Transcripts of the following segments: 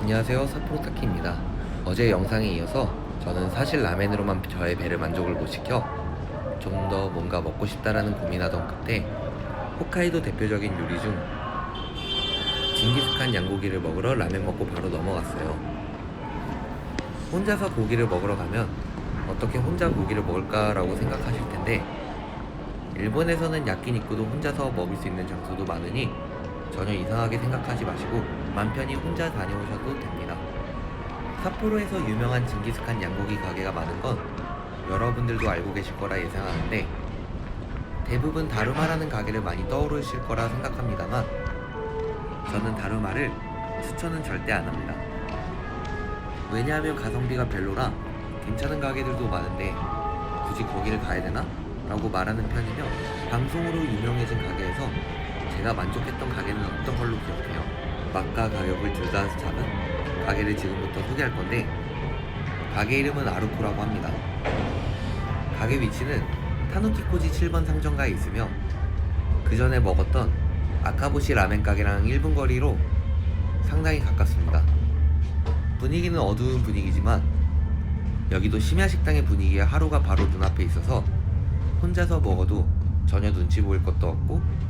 안녕하세요. 사포로 타키입니다. 어제 영상에 이어서 저는 사실 라멘으로만 저의 배를 만족을 못 시켜 좀 더 뭔가 먹고 싶다라는 고민하던 그때 홋카이도 대표적인 요리 중 징기스칸 양고기를 먹으러 라멘 먹고 바로 넘어갔어요. 혼자서 고기를 먹으러 가면 어떻게 혼자 고기를 먹을까라고 생각하실 텐데 일본에서는 야끼니쿠도 혼자서 먹을 수 있는 장소도 많으니 전혀 이상하게 생각하지 마시고 맘 편히 혼자 다녀오셔도 됩니다. 삿포로에서 유명한 징기스칸 양고기 가게가 많은 건 여러분들도 알고 계실 거라 예상하는데 대부분 다루마라는 가게를 많이 떠오르실 거라 생각합니다만 저는 다루마를 추천은 절대 안 합니다. 왜냐하면 가성비가 별로라 괜찮은 가게들도 많은데 굳이 거기를 가야 되나? 라고 말하는 편이며 방송으로 유명해진 가게에서 제가 만족했던 가게는 어떤 걸로 기억해요. 맛과 가격을 둘 다 잡은 가게를 지금부터 소개할 건데 가게 이름은 아루코라고 합니다. 가게 위치는 타누키코지 7번 상점가에 있으며 그 전에 먹었던 아카보시 라멘 가게랑 1분 거리로 상당히 가깝습니다. 분위기는 어두운 분위기지만 여기도 심야 식당의 분위기에 하루가 바로 눈앞에 있어서 혼자서 먹어도 전혀 눈치 보일 것도 없고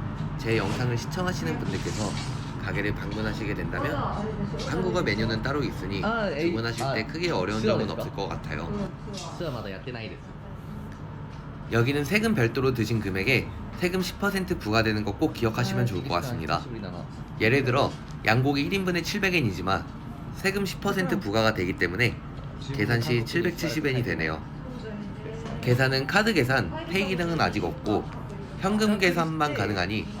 제 영상을 시청하시는 분들께서 가게를 방문하시게 된다면 한국어 메뉴는 따로 있으니 주문하실 때 크게 어려운 점은 없을 것 같아요. 여기는 세금 별도로 드신 금액에 세금 10% 부과되는 거 꼭 기억하시면 좋을 것 같습니다. 예를 들어 양고기 1인분에 700엔이지만 세금 10% 부과가 되기 때문에 계산 시 770엔이 되네요. 계산은 카드 계산, 페이 기능은 아직 없고 현금 계산만 가능하니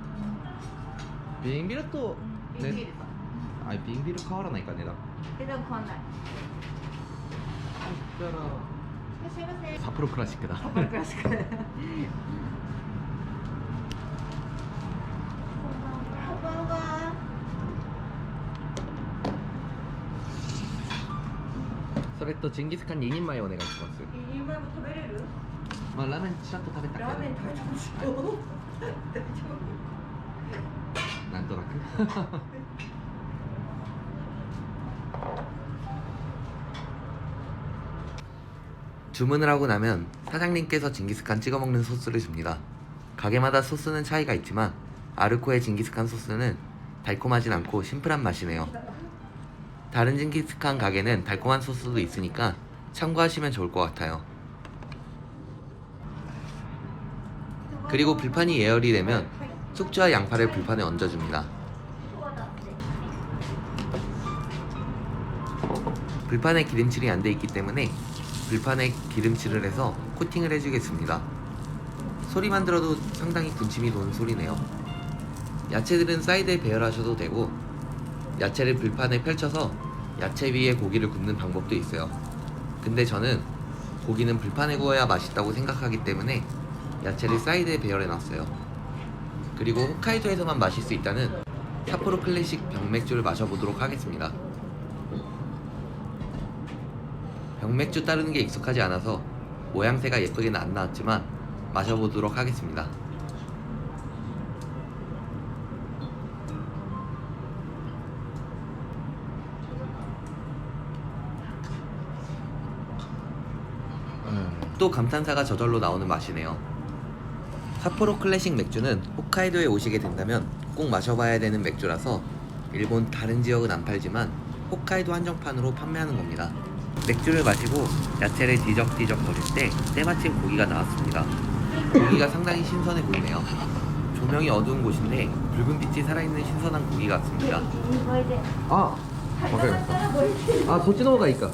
瓶ビールと瓶ビールとあ瓶ビール変わらないか値段値段変わんない。そしたらいらっしゃいませ。札幌クラシックだ。札幌クラシック。こんばんは。それとジンギスカン2人前お願いします。一人前も食べれる？まあラーメンちらっと食べたけど。ラーメン食べてほしいよ。大丈夫？なんとなく 주문을 하고 나면 사장님께서 징기스칸 찍어 먹는 소스를 줍니다. 가게마다 소스는 차이가 있지만 아르코의 징기스칸 소스는 달콤하진 않고 심플한 맛이네요. 다른 징기스칸 가게는 달콤한 소스도 있으니까 참고하시면 좋을 것 같아요. 그리고 불판이 예열이 되면 숙주와 양파를 불판에 얹어줍니다. 불판에 기름칠이 안 돼 있기 때문에 불판에 기름칠을 해서 코팅을 해주겠습니다. 소리만 들어도 상당히 군침이 도는 소리네요. 야채들은 사이드에 배열하셔도 되고 야채를 불판에 펼쳐서 야채 위에 고기를 굽는 방법도 있어요. 근데 저는 고기는 불판에 구워야 맛있다고 생각하기 때문에 야채를 사이드에 배열해 놨어요. 그리고 홋카이도에서만 마실 수 있다는 삿포로 클래식 병맥주를 마셔보도록 하겠습니다. 병맥주 따르는 게 익숙하지 않아서 모양새가 예쁘게는 안 나왔지만 마셔보도록 하겠습니다. 또 감탄사가 저절로 나오는 맛이네요. 삿포로 클래식 맥주는 홋카이도에 오시게 된다면 꼭 마셔봐야 되는 맥주라서 일본 다른 지역은 안 팔지만 홋카이도 한정판으로 판매하는 겁니다. 맥주를 마시고 야채를 뒤적뒤적 거릴 때 때마침 고기가 나왔습니다. 고기가 상당히 신선해 보이네요. 조명이 어두운 곳인데 붉은 빛이 살아있는 신선한 고기 같습니다. 아, 맞아요. 아, 도치노가 있까.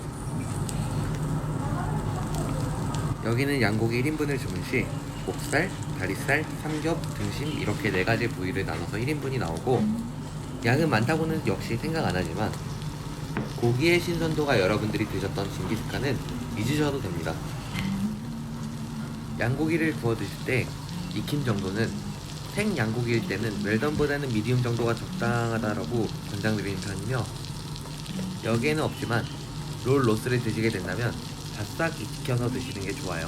여기는 양고기 1인분을 주문 시 목살, 다리살, 삼겹, 등심 이렇게 네 가지 부위를 나눠서 1인분이 나오고 양은 많다고는 역시 생각 안 하지만 고기의 신선도가 여러분들이 드셨던 징기스칸은 잊으셔도 됩니다. 양고기를 구워 드실 때 익힘 정도는 생 양고기일 때는 웰던보다는 미디움 정도가 적당하다라고 권장드리는 편이며 여기에는 없지만 롤 로스를 드시게 된다면 바싹 익혀서 드시는 게 좋아요.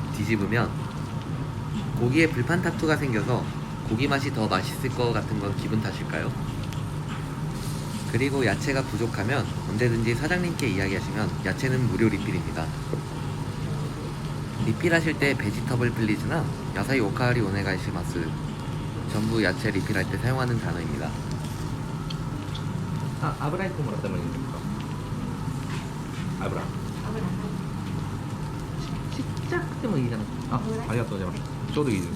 뒤집으면 고기에 불판 타투가 생겨서 고기 맛이 더 맛있을 것 같은 건 기분 탓일까요? 그리고 야채가 부족하면 언제든지 사장님께 이야기하시면 야채는 무료 리필입니다. 리필하실 때 베지터블 플리즈나 야사이 오카리 오네가이시마스 전부 야채 리필할 때 사용하는 단어입니다. 아, 아브라이코 뭐라 때문입니까? 아브라. 아브라. ちゃくてもいいじゃないあありがとうございますちょうどいいです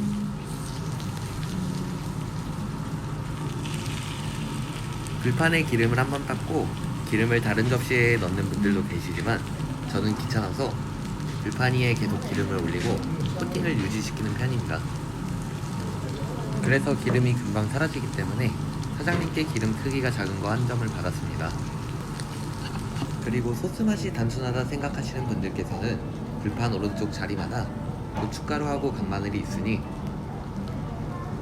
불판에 기름을 한번 닦고 기름을 다른 접시에 넣는 분들도 계시지만 저는 귀찮아서 불판 위에 계속 기름을 올리고 코팅을 유지시키는 편입니다. 그래서 기름이 금방 사라지기 때문에 사장님께 기름 크기가 작은 거 한 점을 받았습니다. 그리고 소스 맛이 단순하다 생각하시는 분들께서는 불판 오른쪽 자리마다 고춧가루하고 간마늘이 있으니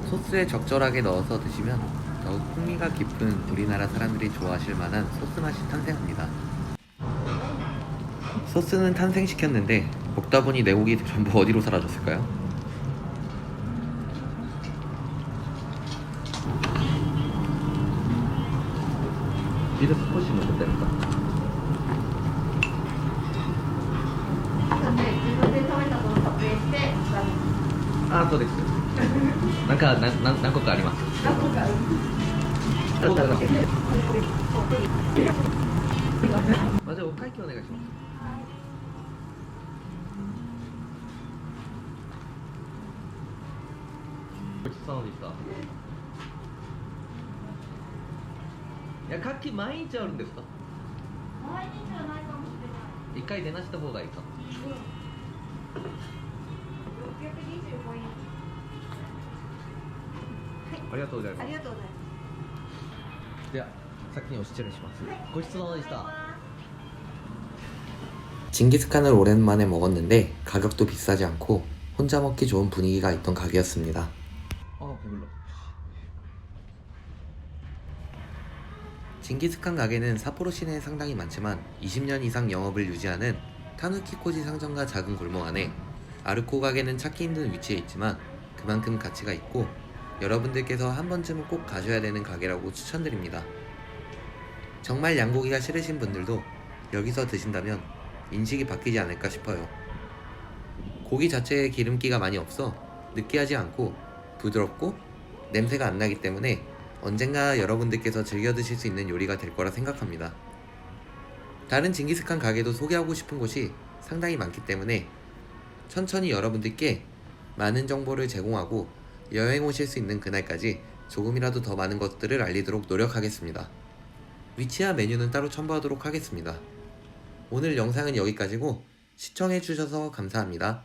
소스에 적절하게 넣어서 드시면 더욱 풍미가 깊은 우리나라 사람들이 좋아하실 만한 소스 맛이 탄생합니다. 소스는 탄생시켰는데 먹다 보니 내 고기 전부 어디로 사라졌을까요? あそうですなんかなな何個かあります何個かそうだなこれこれあじゃあお会計お願いしますごちそうさまでしたいや牡蠣毎日あるんですか毎日はないかもしれない一回出なした方がいいか 625円ありがとうございますありがとうございまでは先にお失礼します、ごちそうさまでした、 징기스칸을 오랜만에 먹었는데 가격도 비싸지 않고 혼자 먹기 좋은 분위기가 있던 가게였습니다. あ배불러 징기스칸 가게는 사포로 시내에 상당히 많지만 20년 이상 영업을 유지하는 타누키코지 상점과 작은 골목 안에 아르코 가게는 찾기 힘든 위치에 있지만 그만큼 가치가 있고 여러분들께서 한 번쯤은 꼭 가셔야 되는 가게라고 추천드립니다. 정말 양고기가 싫으신 분들도 여기서 드신다면 인식이 바뀌지 않을까 싶어요. 고기 자체에 기름기가 많이 없어 느끼하지 않고 부드럽고 냄새가 안 나기 때문에 언젠가 여러분들께서 즐겨 드실 수 있는 요리가 될 거라 생각합니다. 다른 징기스칸 가게도 소개하고 싶은 곳이 상당히 많기 때문에 천천히 여러분들께 많은 정보를 제공하고 여행 오실 수 있는 그날까지 조금이라도 더 많은 것들을 알리도록 노력하겠습니다. 위치와 메뉴는 따로 첨부하도록 하겠습니다. 오늘 영상은 여기까지고 시청해주셔서 감사합니다.